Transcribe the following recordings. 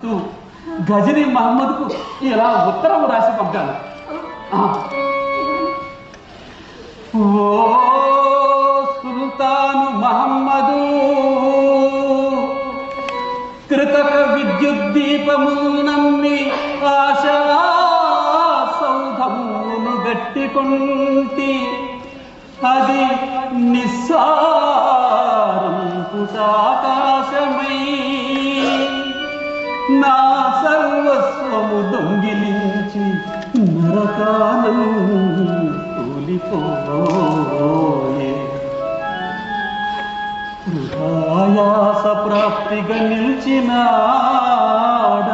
తూ గజని మహమ్మద్కు ఇలా ఉత్తరం రాసి పంపాను. ఓ సుల్తాను మహమ్మదు కృతక విద్యుత్ దీపములు నమ్మి ఆశా సౌధమును గట్టికొంటి అది నిస్సా నా సర్వస్వము దొంగిలించి నరకానం తూలిపోయే. హృదయాస ప్రాప్తిగా నిలిచినాడ.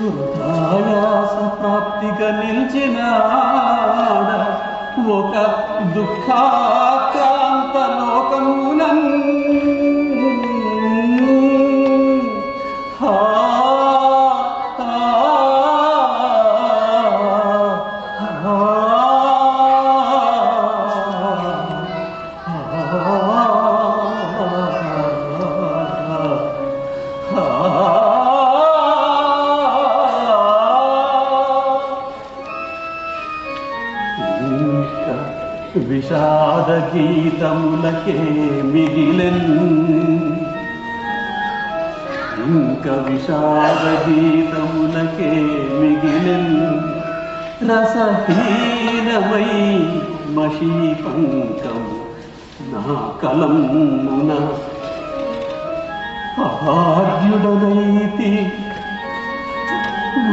హృదయాస ప్రాప్తిగా నిలిచినాడ. ఒక దుఃఖా విషాద గీతములకే మిగిలెన్. ఇంకా విషాద గీతములకే మిగిలెన్. రసహీనమై మషీ పంకము నా కలమున.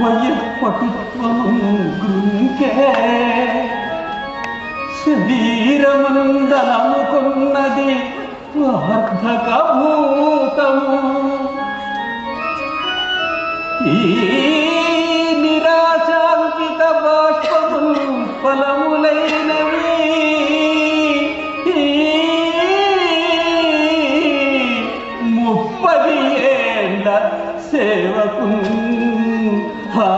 వయ పటుత్వము గృంకే. శరీరమందనముకున్నది వార్ధకభూతము ఈ నిరాశాంకిత బాష్పము ఫలములైనవి. ముప్పది ఏళ్ళ సేవకు హా